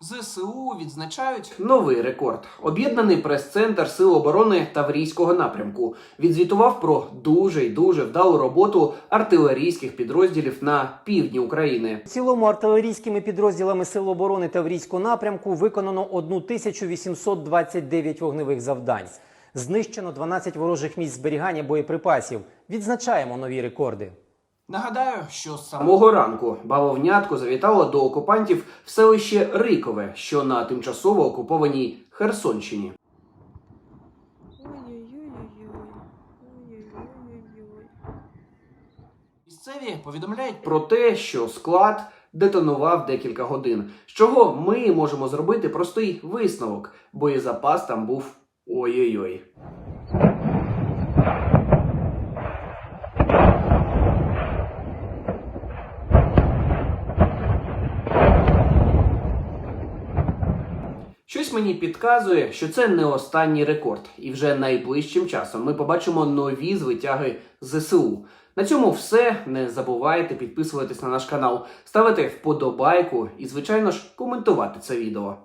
ЗСУ відзначають Новий рекорд. Об'єднаний прес-центр Сил оборони Таврійського напрямку відзвітував про дуже й дуже вдалу роботу артилерійських підрозділів на півдні України. В цілому артилерійськими підрозділами Сил оборони Таврійського напрямку виконано 1829 вогневих завдань. Знищено 12 ворожих місць зберігання боєприпасів. Відзначаємо нові рекорди. Нагадаю, що З самого ранку бавовнятко завітало до окупантів в селище Рикове, що на тимчасово окупованій Херсонщині. Місцеві повідомляють про те, що склад детонував декілька годин. З чого ми можемо зробити простий висновок. Боєзапас там був ой-ой-ой. Щось мені підказує, що це не останній рекорд, і вже найближчим часом ми побачимо нові звитяги ЗСУ. На цьому все. Не забувайте підписуватись на наш канал, ставити вподобайку і, звичайно ж, коментувати це відео.